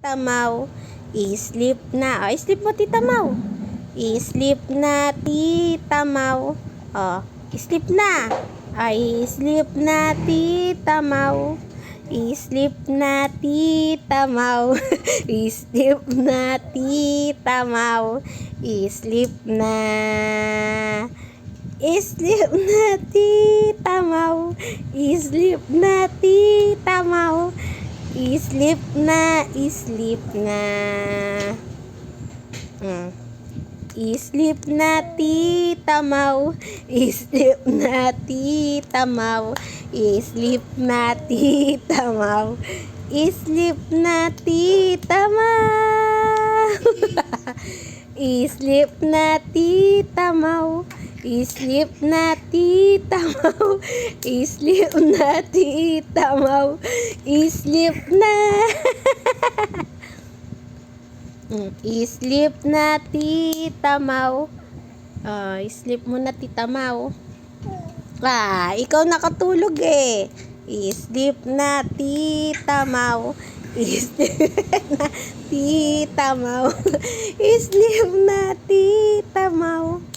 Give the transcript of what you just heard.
Tita Mau, i-sleep na. Oh, i-sleep mo, Tita Mau. I-sleep na, Tita Mau. Oh, i-sleep na. Ay, sleep na, Tita Mau. I-sleep na, Tita Mau. I-sleep na, Tita Mau. I-sleep na. I-sleep na, Tita Mau. I-sleep na, Tita Mau. I-sleep na, i-sleep na. Mm. I-sleep na, Tita Mau. I-sleep na, Tita Mau. I-sleep na, Tita Mau. I-sleep na, Tita Mau. I-sleep na, Tita Mau. I-sleep na, Tita Mau. I-sleep na, Tita Mau. I-sleep na. Mm, I-sleep na, Tita Mau. Ah, i-sleep mo na, Tita Mau. Ah, ikaw nakatulog eh. I-sleep na, Tita Mau. I-sleep na, Tita Mau. I-sleep na, Tita Mau.